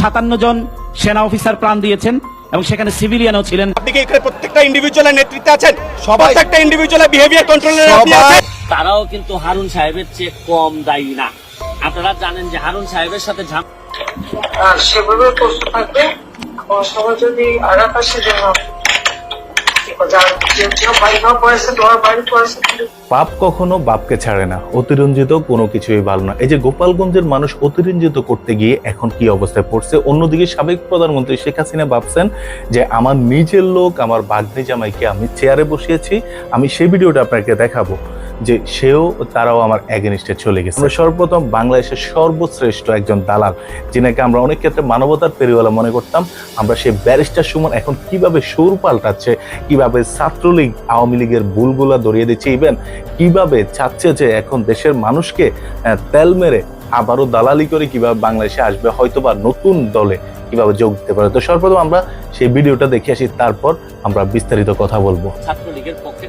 সাতান্ন জন সেনা অফিসার প্রাণ দিয়েছেন এবং সেখানে সিভিলিয়ানও ছিলেন। আপনি কি এখানে প্রত্যেকটা ইন্ডিভিজুয়ালের নেতৃত্বে আছেন? প্রত্যেকটা ইন্ডিভিজুয়ালের বিহেভিয়ার কন্ট্রোলের আপনি সবাই- আছেন? তারাও কিন্তু হারুন সাহেবের চেয়ে কম দায়ী না। আপনারা জানেন যে হারুন সাহেবের সাথে ঝাম সেভাবে প্রশ্ন থাকবে। সহযোগী সবাই যদি আঘাত পাপ কখনো বাপকে ছাড়ে না, অতিরঞ্জিত কোনো কিছুই ভালো না। এই যে গোপালগঞ্জের মানুষ অতিরঞ্জিত করতে গিয়ে এখন কি অবস্থায় পড়ছে? অন্যদিকে সাবেক প্রধানমন্ত্রী শেখ হাসিনা ভাবছেন যে আমার নিজের লোক, আমার বাগনি জামাইকে আমি চেয়ারে বসিয়েছি, আমি সেই ভিডিওটা আপনাকে দেখাবো। যে সেও তারাও আমার এগেনিস্টে চলে গেছে। আমরা সর্বপ্রথম বাংলাদেশের সর্বশ্রেষ্ঠ একজন দালাল, যিনাকে আমরা অনেক ক্ষেত্রে মানবতার পেরিওয়ালা মনে করতাম, আমরা সেই ব্যারিস্টার সুমন এখন কীভাবে সুর পাল্টাচ্ছে, কীভাবে ছাত্রলীগ, আওয়ামী লীগের ভুলগুলা ধরিয়ে দিচ্ছে ইভেন কীভাবে চাচ্ছে যে এখন দেশের মানুষকে তেল মেরে আবারও দালালি করে কীভাবে বাংলাদেশে আসবে, হয়তোবা নতুন দলে কীভাবে যোগ দিতে পারে। তো সর্বপ্রথম আমরা সেই ভিডিওটা দেখে আসি, তারপর আমরা বিস্তারিত কথা বলব। ছাত্রলীগের পক্ষে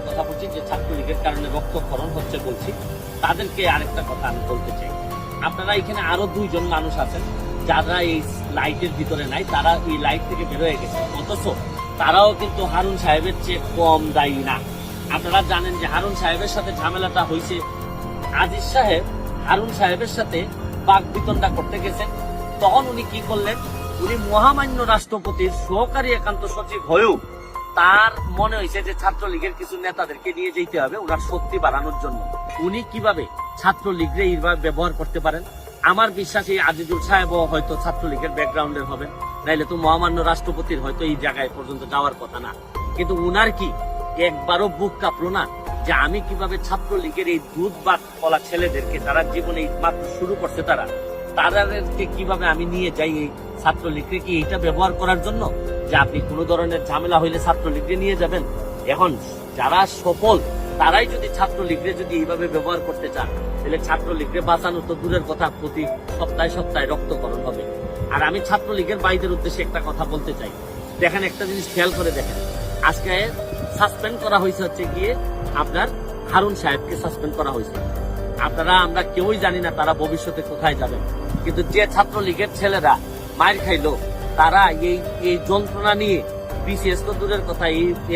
তাদেরকে আরেকটা কথা আমি বলতে চাই। আপনারা এখানে আরও দুইজন মানুষ আছেন, যারা এই লাইটের ভিতরে নাই, তারা এই লাইট থেকে বেরোয় গেছে। অথচ তারাও কিন্তু হারুন সাহেবের চেয়ে কম দায়ী না। আপনারা জানেন যে হারুন সাহেবের সাথে ঝামেলাটা হয়েছে। আজিজ সাহেব হারুন সাহেবের সাথে বাক বিতণ্ডা করতে গেছেন। তখন উনি কি করলেন? উনি মহামান্য রাষ্ট্রপতির সহকারী একান্ত সচিব হয়েও তার মনে হয়েছে যে ছাত্রলীগের কিছু নেতাদেরকে নিয়ে যেতে হবে ওনার শক্তি বাড়ানোর জন্য। উনি কীভাবে ছাত্রলীগরে এইভাবে ব্যবহার করতে পারেন? আমার বিশ্বাস এই আজিজুল সাহেবও হয়তো ছাত্রলীগের ব্যাকগ্রাউন্ডের হবেন। নাইলে তো মহামান্য রাষ্ট্রপতির হয়তো এই জায়গায় পর্যন্ত যাওয়ার কথা না। কিন্তু উনার কি একবারও বুক কাঁপলো না যে আমি কীভাবে ছাত্রলীগের এই দুধ বা কলা ছেলেদেরকে তারা জীবনে মাত্র শুরু করছে তারা, তাদেরকে কীভাবে আমি নিয়ে যাই এই ছাত্রলীগকে কি এটা ব্যবহার করার জন্য? যে আপনি কোনো ধরনের ঝামেলা হইলে ছাত্রলীগকে নিয়ে যাবেন? এখন যারা সফল তারাই যদি ছাত্রলীগরে যদি এইভাবে ব্যবহার করতে চান, তাহলে ছাত্রলীগকে বাঁচানো তো দূরের কথা, প্রতি সপ্তাহে সপ্তাহে রক্তকরণ হবে। আর আমি ছাত্রলীগের বাইদের উদ্দেশ্যে একটা কথা বলতে চাই। দেখেন একটা জিনিস খেয়াল করে দেখেন। আজকে সাসপেন্ড করা হয়েছে হচ্ছে গিয়ে আপনার হারুন সাহেবকে সাসপেন্ড করা হয়েছে। আপনারা, আমরা কেউই জানি না তারা ভবিষ্যতে কোথায় যাবেন। কিন্তু যে ছাত্রলীগের ছেলেরা মায়ের খাইলো, তারা এই এই যন্ত্রণা নিয়ে বিসিএস তো দূরের কথা,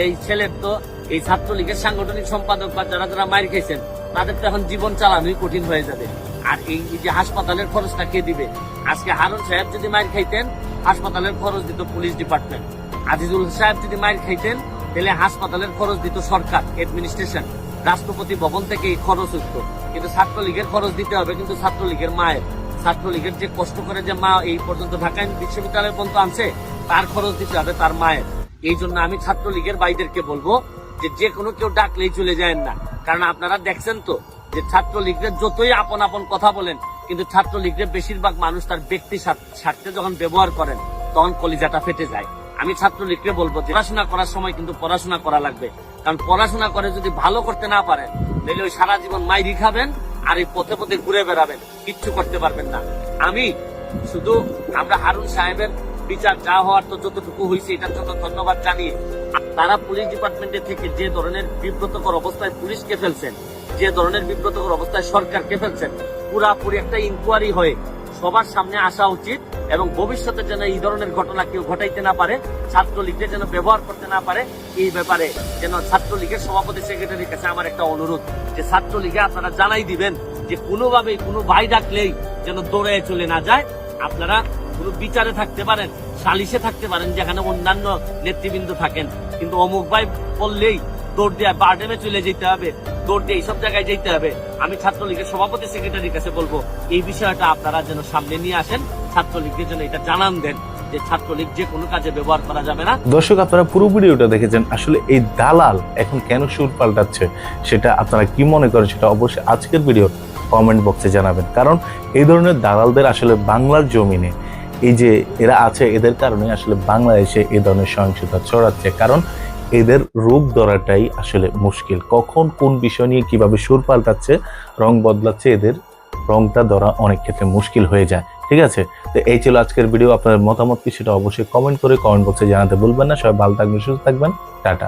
এই ছেলের তো এই ছাত্রলীগের সাংগঠনিক সম্পাদক বা যারা যারা মায়ের খাইছেন, তাদের তো এখন জীবন চালানোই কঠিন হয়ে যাবে। আর এই যে হাসপাতালের খরচটা কে দিবে? আজকে হারুন সাহেব যদি মায়ের খাইতেন, হাসপাতালের খরচ দিত পুলিশ ডিপার্টমেন্ট। আজিজুল সাহেব যদি মায়ের খাইতেন, তাহলে হাসপাতালের খরচ দিত সরকার, অ্যাডমিনিস্ট্রেশন। রাষ্ট্রপতি ভবন থেকে এই খরচ উঠত কিন্তু ছাত্রলীগের খরচ দিতে হবে কিন্তু ছাত্রলীগের মায়ের। ছাত্রলীগের যে কষ্ট করে যে মা এই পর্যন্ত ঢাকা বিশ্ববিদ্যালয় পর্যন্ত আনছে, তার খরচ দিতে হবে তার মায়ের। এই জন্য আমি ছাত্রলীগের ভাইদেরকে বলব যে যে কোনো কেউ ডাকলেই চলে যায় না। কারণ আপনারা দেখছেন তো যে ছাত্রলীগের যতই আপন আপন কথা বলেন, কিন্তু ছাত্রলীগের বেশিরভাগ মানুষ তার ব্যক্তি স্বার্থ- যখন ব্যবহার করেন, তখন কলিজাটা ফেটে যায়। আমি ছাত্রলীগকে বলব পড়াশোনা করার সময় কিন্তু পড়াশোনা করা লাগবে। কারণ পড়াশোনা করে যদি ভালো করতে না পারেন, তাহলে ওই সারা জীবন মাইরি খাবেন আর এই পথে পথে ঘুরে বেড়াবেন। কিচ্ছু করতে পারবেন না। আমি শুধু আমরা হারুন সাহেবের বিচার যা হওয়ার তো যতটুকু হয়েছে, এটার জন্য ধন্যবাদ জানিয়ে তারা পুলিশ ডিপার্টমেন্টের থেকে যে ধরনের বিব্রতকর অবস্থায় পুলিশকে ফেলছেন, যে ধরনের বিব্রতকর অবস্থায় সরকারকে ফেলছেন, পুরাপুরি একটা ইনকোয়ারি হয়ে সবার সামনে আসা উচিত এবং ভবিষ্যতে যেন এই ধরনের ঘটনা কেউ ঘটাইতে না পারে, ছাত্রলীগকে যেন ব্যবহার করতে না পারে, এই ব্যাপারে যেন ছাত্রলীগের সভাপতি সেক্রেটারির কাছে আমার একটা অনুরোধ যে ছাত্রলীগে আপনারা জানাই দিবেন যে কোনোভাবেই কোনো ভাই ডাকলেই যেন দৌড়ে চলে না যায়। আপনারা কোনো বিচারে থাকতে পারেন, সালিশে থাকতে পারেন, যেখানে অন্যান্য নেতৃবৃন্দ থাকেন। কিন্তু অমুক ভাই বললেই দৌড় দিয়ে বারডেমে চলে যেতে হবে, দৌড় দিয়ে এইসব জায়গায় যেতে হবে। আমি ছাত্রলীগের সভাপতি সেক্রেটারির কাছে বলব, এই বিষয়টা আপনারা যেন সামনে নিয়ে আসেন, ছাত্রলীগের জন্য এটা জানান দেন যে ছাত্রলীগ যে কোনো কাজে ব্যবহার করা যাবে না। দর্শক, আপনারা পুরো ভিডিওটা দেখেছেন, আসলে এই দালাল এখন কেন সুর পাল্টাচ্ছে সেটা আপনারা কি মনে করেন সেটা অবশ্যই আজকের ভিডিও কমেন্ট বক্সে জানাবেন। কারণ এই ধরনের দালালদের আসলে বাংলার জমিনে এই যে এরা আছে, এদের কারণে আসলে বাংলাদেশে এ ধরনের সহিংসতা ছড়াচ্ছে। কারণ এদের রূপ ধরাটাই আসলে মুশকিল। কখন কোন বিষয় নিয়ে কীভাবে সুর পাল্টাচ্ছে, রং বদলাচ্ছে, এদের রংটা ধরা অনেক ক্ষেত্রে মুশকিল হয়ে যায়। ঠিক আছে? তো এই ছিল আজকের ভিডিও। আপনাদের মতামত কি সেটা অবশ্যই কমেন্ট করে কমেন্ট বক্সে জানাতে ভুলবেন না। সবাই ভালো থাকবেন, সুস্থ থাকবেন। টাটা।